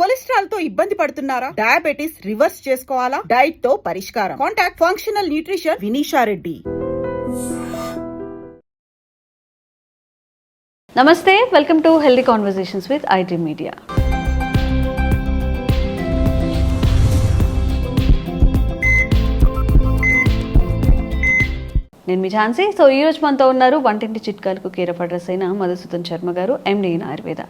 కొలెస్ట్రాల్తో ఇబ్బంది పడుతున్నారా? Diabetes reverse చేసుకోవాలా? డైట్తో పరిష్కారం. Contact functional nutrition Vinisha Reddy. నమస్తే welcome to healthy conversations with IT media నేను మీ ఝాన్సీ. సో ఈ రోజు మనతో ఉన్నారు వంటింటి చిట్కాలకు కీరపడ్రస్ అయిన మధుసూదన్ శర్మ గారు ఎండి ఆయుర్వేద.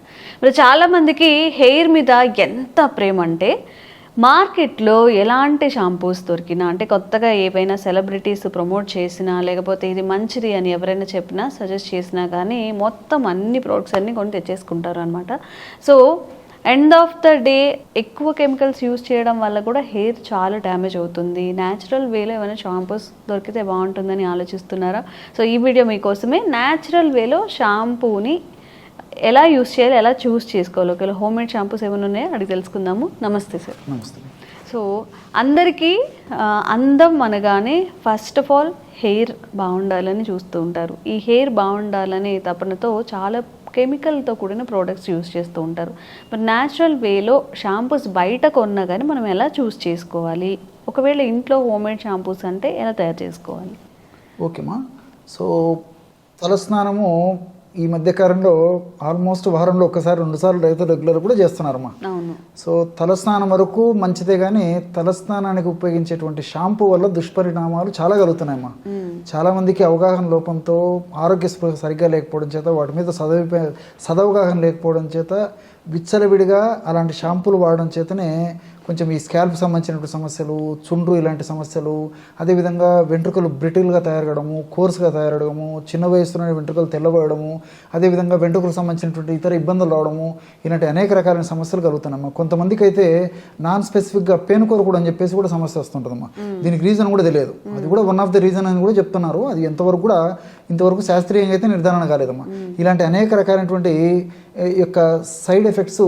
మరి చాలామందికి హెయిర్ మీద ఎంత ప్రేమ అంటే మార్కెట్లో ఎలాంటి షాంపూస్ దొరికినా అంటే కొత్తగా ఏవైనా సెలబ్రిటీస్ ప్రమోట్ చేసినా లేకపోతే ఇది మంచిది అని ఎవరైనా చెప్పినా సజెస్ట్ చేసినా కానీ మొత్తం అన్ని ప్రోడక్ట్స్ అన్నీ కొని తెచ్చేసుకుంటారు అనమాట so end of the day ఎక్కువ కెమికల్స్ యూస్ చేయడం వల్ల కూడా హెయిర్ చాలా డ్యామేజ్ అవుతుంది. న్యాచురల్ వేలో ఏమైనా షాంపూస్ దొరికితే బాగుంటుందని ఆలోచిస్తున్నారా? సో ఈ వీడియో మీకోసమే న్యాచురల్ వేలో షాంపూని ఎలా యూస్ చేయాలి ఎలా చూస్ చేసుకోవాలి? ఒకవేళ హోమ్ మేడ్ షాంపూస్ ఏమైనా ఉన్నాయో? అడిగి తెలుసుకుందాము. నమస్తే సార్ నమస్తే. సో అందరికీ అందం అనగానే ఫస్ట్ ఆఫ్ ఆల్ హెయిర్ బాగుండాలని చూస్తూ ఉంటారు. ఈ హెయిర్ బాగుండాలనే తపనతో చాలా కెమికల్తో కూడిన ప్రోడక్ట్స్ యూస్ చేస్తూ ఉంటారు. మరి న్యాచురల్ వేలో షాంపూస్ బయట కొన్నా కానీ మనం ఎలా చూస్ చేసుకోవాలి? ఒకవేళ ఇంట్లో హోమ్ మేడ్ షాంపూస్ అంటే ఎలా తయారు చేసుకోవాలి? ఓకేమా సో తలస్నానము ఈ మధ్య కాలంలో ఆల్మోస్ట్ వారంలో ఒకసారి రెండుసార్లు రైతులు రెగ్యులర్ కూడా చేస్తున్నారమ్మా. అవును. సో తలస్నానం వరకు మంచిదే కానీ తలస్నానానికి ఉపయోగించేటువంటి షాంపూ వల్ల దుష్పరిణామాలు చాలా కలుగుతున్నాయమ్మా. చాలా మందికి అవగాహన లోపంతో ఆరోగ్య స్పృహ సరిగ్గా లేకపోవడం చేత వాటి మీద సదవి సదవగాహన లేకపోవడం చేత విచ్చలవిడిగా అలాంటి షాంపూలు వాడడం చేతనే కొంచెం ఈ స్కాల్ప్ సంబంధించినటువంటి సమస్యలు చుండ్రు ఇలాంటి సమస్యలు అదేవిధంగా వెంట్రుకలు బ్రిటిల్గా తయారవడము కోర్సుగా తయారవడము చిన్న వయసులోనే వెంట్రుకలు తెల్లబడము అదేవిధంగా వెంట్రుకలకు సంబంధించినటువంటి ఇతర ఇబ్బందులు రావడము ఇలాంటి అనేక రకాలైన సమస్యలు కలుగుతున్నాయమ్మా. కొంతమందికి అయితే నాన్ స్పెసిఫిక్గా పెయిన్ కూడా అని చెప్పేసి కూడా సమస్య వస్తుంటుందమ్మా. దీనికి రీజన్ కూడా తెలియదు. అది కూడా వన్ ఆఫ్ ద రీజన్ అని కూడా చెప్తున్నారు. అది ఎంతవరకు కూడా ఇంతవరకు శాస్త్రీయంగా అయితే నిర్ధారణ కాలేదమ్మా. ఇలాంటి అనేక రకాలైనటువంటి యొక్క సైడ్ ఎఫెక్ట్స్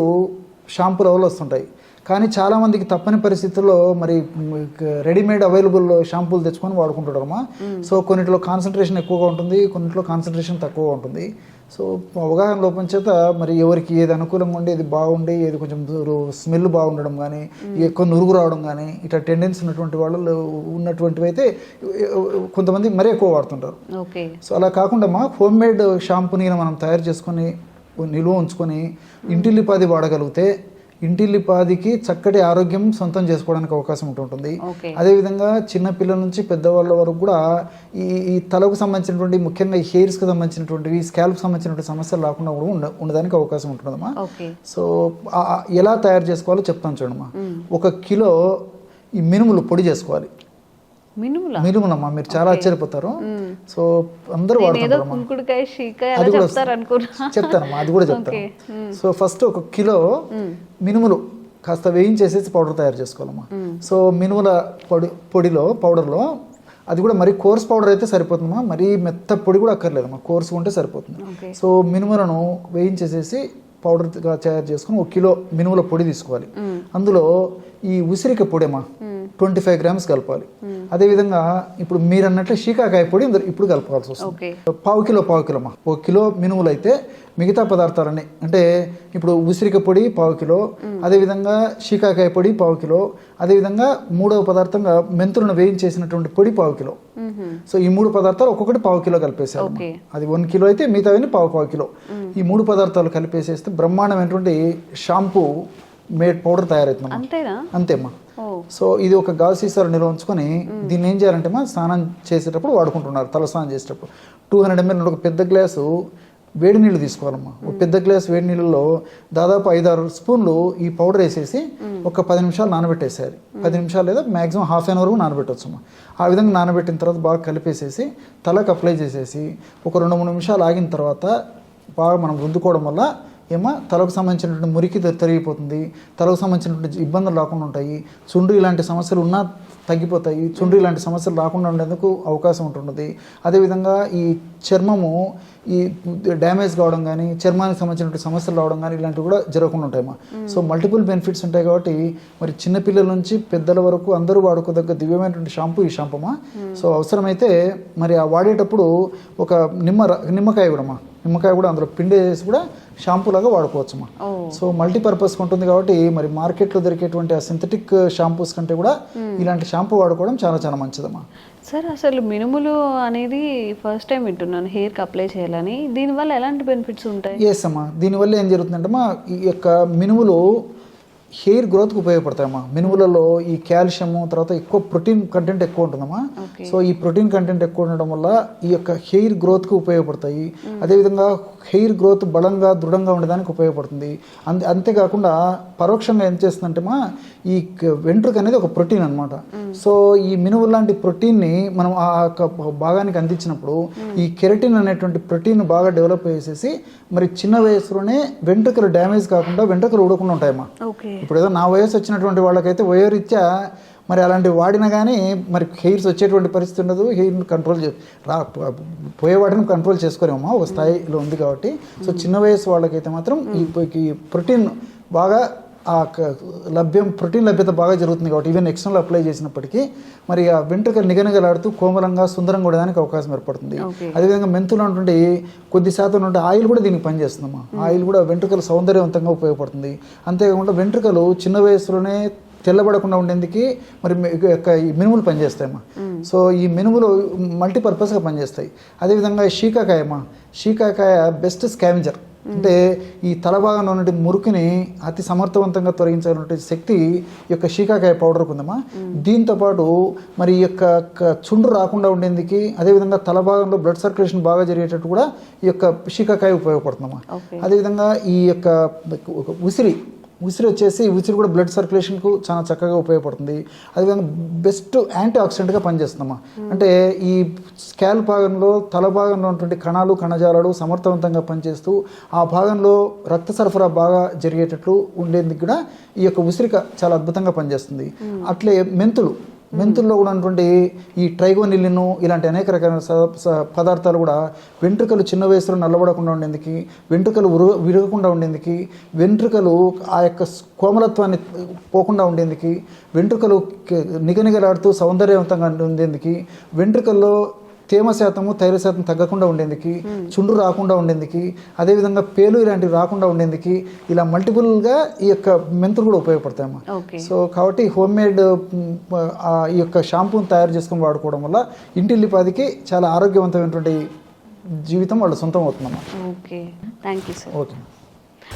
షాంపూల వల్ల వస్తుంటాయి. కానీ చాలామందికి తప్పని పరిస్థితుల్లో మరి రెడీమేడ్ అవైలబుల్ షాంపూలు తెచ్చుకొని వాడుకుంటారమ్మా సో కొన్నిట్లో కాన్సన్ట్రేషన్ ఎక్కువగా ఉంటుంది కొన్నిట్లో కాన్సన్ట్రేషన్ తక్కువగా ఉంటుంది. సో అవగాహన లోపం చేత మరి ఎవరికి ఏది అనుకూలంగా ఉండి ఏది బాగుండి ఏది కొంచెం స్మెల్ బాగుండడం కానీ ఎక్కువ నురుగు రావడం కానీ ఇట్లా టెండెన్సీ ఉన్నటువంటి వాళ్ళు ఉన్నటువంటివి అయితే కొంతమంది మరీ ఎక్కువ వాడుతుంటారు. సో అలా కాకుండా మా హోమ్ మేడ్ షాంపూని మనం తయారు చేసుకొని నిలువ ఉంచుకొని ఇంటిల్లిపాది వాడగలిగితే ఇంటిల్లిపాదికి చక్కటి ఆరోగ్యం సొంతం చేసుకోవడానికి అవకాశం ఉంటుంటుంది. అదేవిధంగా చిన్న పిల్లల నుంచి పెద్దవాళ్ళ వరకు కూడా ఈ ఈ తలకు సంబంధించినటువంటి ముఖ్యంగా ఈ హెయిర్స్కి సంబంధించినటువంటివి స్కాల్ప్ సంబంధించినటువంటి సమస్యలు రాకుండా కూడా ఉండ ఉండడానికి అవకాశం ఉంటుందమ్మా. ఓకే. సో ఎలా తయారు చేసుకోవాలో చెప్తాను చూడమ్మా. ఒక కిలో ఈ మినుములు పొడి చేసుకోవాలి. మినుములమ్మా మీరు చాలా ఆశ్చర్యపోతారు. సో అందరూ షీకాయ అది కూడా చెప్తారు అనుకున్నా. చెప్తానమ్మా అది కూడా చెప్తాను. సో ఫస్ట్ ఒక కిలో మినుములు కాస్త వేయించేసేసి పౌడర్ తయారు చేసుకోవాలమ్మా. సో మినుముల పొడి పొడిలో పౌడర్లో అది కూడా మరీ కోర్స్ పౌడర్ అయితే సరిపోతుందమ్మా. మరీ మెత్త పొడి కూడా అక్కర్లేదమ్మా. కోర్స్ ఉంటే సరిపోతుంది. సో మినుములను వేయించేసేసి పౌడర్గా తయారు చేసుకుని ఒక కిలో మినుముల పొడి తీసుకోవాలి. అందులో ఈ ఉసిరిక పొడేమా? ట్వంటీ ఫైవ్ గ్రామ్స్ కలపాలి. అదేవిధంగా ఇప్పుడు మీరు అన్నట్లు షీకాకాయ పొడి ఇప్పుడు కలపాల్సి వస్తుంది. పావు కిలో పావు కిలో అమ్మా ఒక కిలో మినుములు అయితే మిగతా పదార్థాలన్నీ అంటే ఇప్పుడు ఉసిరిక పొడి పావు కిలో అదేవిధంగా షీకాకాయ పొడి పావు కిలో అదేవిధంగా మూడవ పదార్థంగా మెంతులను వేయించేసినటువంటి పొడి పావు కిలో. సో ఈ మూడు పదార్థాలు ఒక్కొక్కటి పావు కిలో కలిపేసారు. అది వన్ కిలో అయితే మిగతావన్నీ పావు పావు కిలో. ఈ మూడు పదార్థాలు కలిపేసేస్తే బ్రహ్మాండమైనటువంటి షాంపూ మేడ్ పౌడర్ తయారవుతుంది అంతేనా? అంతేమ్మా. సో ఇది ఒక గాజు సీసాలో నిల్వ ఉంచుకొని దీన్ని ఏం చేయాలంటే మా స్నానం చేసేటప్పుడు వాడుకుంటున్నారు తల స్నానం చేసేటప్పుడు. టూ హండ్రెడ్ ఎంఎల్ ఒక పెద్ద గ్లాసు వేడి నీళ్ళు తీసుకోవాలమ్మా. ఒక పెద్ద గ్లాస్ వేడి నీళ్ళలో దాదాపు ఐదారు స్పూన్లు ఈ పౌడర్ వేసేసి ఒక పది నిమిషాలు నానబెట్టేసేయాలి. పది నిమిషాలు లేదా మాక్సిమం హాఫ్ అన్ అవర్ నానబెట్టవచ్చు అమ్మా ఆ విధంగా నానబెట్టిన తర్వాత బాగా కలిపేసేసి తలకు అప్లై చేసేసి ఒక రెండు మూడు నిమిషాలు ఆగిన తర్వాత బాగా మనం రుద్దుకోవడం వల్ల ఏమో తలకు సంబంధించినటువంటి మురికి త- తరిగిపోతుంది తలకు సంబంధించినటువంటి ఇబ్బందులు రాకుండా ఉంటాయి చుండ్రు ఇలాంటి సమస్యలు ఉన్నా తగ్గిపోతాయి చుండ్రు ఇలాంటి సమస్యలు రాకుండా ఉండేందుకు అవకాశం ఉంటుంది అదేవిధంగా ఈ చర్మము ఈ డ్యామేజ్ కావడం కానీ చర్మానికి సంబంధించినటువంటి సమస్యలు రావడం కానీ ఇలాంటివి కూడా జరగకుండా ఉంటాయమ్మా సో మల్టిపుల్ బెనిఫిట్స్ ఉంటాయి కాబట్టి మరి చిన్నపిల్లల నుంచి పెద్దల వరకు అందరూ వాడుకోదగ్గ దివ్యమైనటువంటి షాంపూ ఈ షాంపూమా సో అవసరమైతే మరి ఆ వాడేటప్పుడు ఒక నిమ్మ నిమ్మకాయ కూడా అమ్మా నిమ్మకాయ కూడా అందులో పిండి వేసి కూడా షాంపూ లాగా వాడుకోవచ్చు అమ్మా సో మల్టీపర్పస్ ఉంటుంది కాబట్టి మరి మార్కెట్లో దొరికేటువంటి ఆ సింథటిక్ షాంపూస్ కంటే కూడా ఇలాంటి షాంపూ వాడుకోవడం చాలా చాలా మంచిదమ్మా. సార్ అసలు మినుములు అనేది ఫస్ట్ టైం వింటున్నాను హెయిర్కి అప్లై చేయాలని. దీనివల్ల ఎలాంటి బెనిఫిట్స్ ఉంటాయి? ఎస్ అమ్మా. దీనివల్ల ఏం జరుగుతుందంటే ఈ యొక్క మినుములు హెయిర్ గ్రోత్కి ఉపయోగపడతాయమ్మా. మినుములలో ఈ కాల్షియము తర్వాత ఎక్కువ ప్రోటీన్ కంటెంట్ ఎక్కువ ఉంటుందమ్మా. సో ఈ ప్రోటీన్ కంటెంట్ ఎక్కువ ఉండడం వల్ల ఈ యొక్క హెయిర్ గ్రోత్కి ఉపయోగపడతాయి. అదేవిధంగా హెయిర్ గ్రోత్ బలంగా దృఢంగా ఉండడానికి ఉపయోగపడుతుంది. అంతే అంతేకాకుండా పరోక్షంగా ఏం చేస్తుందంటే మా ఈ వెంట్రుక అనేది ఒక ప్రోటీన్ అన్నమాట. సో ఈ మినుము లాంటి ప్రోటీన్ని మనం ఆ యొక్క భాగానికి అందించినప్పుడు ఈ కెరటిన్ అనేటువంటి ప్రోటీన్ బాగా డెవలప్ చేసేసి మరి చిన్న వయసులోనే వెంట్రుకలు డ్యామేజ్ కాకుండా వెంట్రుకలు ఊడకుండా ఉంటాయమ్మా. ఇప్పుడు ఏదో నా వయసు వచ్చినటువంటి వాళ్ళకైతే వయోరీత్యా మరి అలాంటివి వాడినా కానీ మరి హెయిర్స్ వచ్చేటువంటి పరిస్థితి ఉండదు. హెయిర్ని కంట్రోల్ చే రా పోయే వాటిని కంట్రోల్ చేసుకోలేమమ్మా. ఒక స్థాయిలో ఉంది కాబట్టి. సో చిన్న వయసు వాళ్ళకైతే మాత్రం ఈ ప్రోటీన్ బాగా ఆ లభ్యం ప్రోటీన్ లభ్యత బాగా జరుగుతుంది కాబట్టి. ఈవెన్ ఎక్స్టర్నల్ అప్లై చేసినప్పటికీ మరి ఆ వెంట్రుకలు నిగనిగలాడుతూ కోమలంగా సుందరంగా ఉండడానికి అవకాశం ఏర్పడుతుంది. అదేవిధంగా మెంతులు ఉన్నటువంటి కొద్ది శాతం ఉంటే ఆయిల్ కూడా దీనికి పనిచేస్తుందమ్మా. ఆయిల్ కూడా వెంట్రుకలు సౌందర్యవంతంగా ఉపయోగపడుతుంది. అంతేకాకుండా వెంట్రుకలు చిన్న వయసులోనే తెల్లబడకుండా ఉండేందుకు మరి యొక్క ఈ మినుములు పనిచేస్తాయమ్మా. సో ఈ మినుములు మల్టీపర్పస్గా పనిచేస్తాయి. అదేవిధంగా షీకాకాయమ్మా. షీకాకాయ బెస్ట్ స్కావెంజర్ అంటే ఈ తల భాగంలో ఉన్నటువంటి మురికిని అతి సమర్థవంతంగా తొలగించాలన్నటువంటి శక్తి ఈ యొక్క షీకాకాయ పౌడర్కి ఉందమ్మా దీంతో పాటు మరి ఈ యొక్క చుండ్రు రాకుండా ఉండేందుకు అదేవిధంగా తల భాగంలో బ్లడ్ సర్క్యులేషన్ బాగా జరిగేటట్టు కూడా ఈ యొక్క షీకాకాయ ఉపయోగపడుతుందమ్మా. అదేవిధంగా ఈ యొక్క ఉసిరి ఉసిరి వచ్చేసి ఉసిరి కూడా బ్లడ్ సర్క్యులేషన్కు చాలా చక్కగా ఉపయోగపడుతుంది. అదేవిధంగా బెస్ట్ యాంటీ ఆక్సిడెంట్గా పనిచేస్తుందమ్మా. అంటే ఈ స్కాల్ భాగంలో తల భాగంలో ఉన్నటువంటి కణాలు కణజాలాలు సమర్థవంతంగా పనిచేస్తూ ఆ భాగంలో రక్త సరఫరా బాగా జరిగేటట్లు ఉండేందుకు కూడా ఈ యొక్క ఉసిరిక చాలా అద్భుతంగా పనిచేస్తుంది. అట్లే మెంతులు. మెంతుల్లో కూడా ఉన్నటువంటి ఈ ట్రైగోనిలిను ఇలాంటి అనేక రకాల స- పదార్థాలు కూడా వెంట్రుకలు చిన్న వయసులో నల్లబడకుండా ఉండేందుకు వెంట్రుకలు ఉరు విరగకుండా ఉండేందుకు వెంట్రుకలు ఆ యొక్క కోమలత్వాన్ని పోకుండా ఉండేందుకు వెంట్రుకలు నిగనిగలాడుతూ సౌందర్యవంతంగా ఉండేందుకు వెంట్రుకల్లో తేమ శాతము తైల శాతం తగ్గకుండా ఉండేందుకు చుండ్రు రాకుండా ఉండేందుకు అదేవిధంగా పేలు ఇలాంటివి రాకుండా ఉండేందుకు ఇలా మల్టిపుల్గా ఈ యొక్క మెంతులు కూడా ఉపయోగపడతాయమ్మా ఓకే సో కాబట్టి హోమ్ మేడ్ ఈ యొక్క షాంపూని తయారు చేసుకొని వాడుకోవడం వల్ల ఇంటిల్లిపాదికి చాలా ఆరోగ్యవంతమైనటువంటి జీవితం వాళ్ళ సొంతం అవుతుందన్నమాట okay thank you sir okay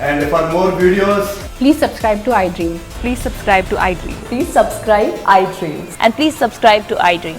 And for more videos, Please subscribe to iDream. Please subscribe to iDream. Please subscribe iDream. And please subscribe to iDream.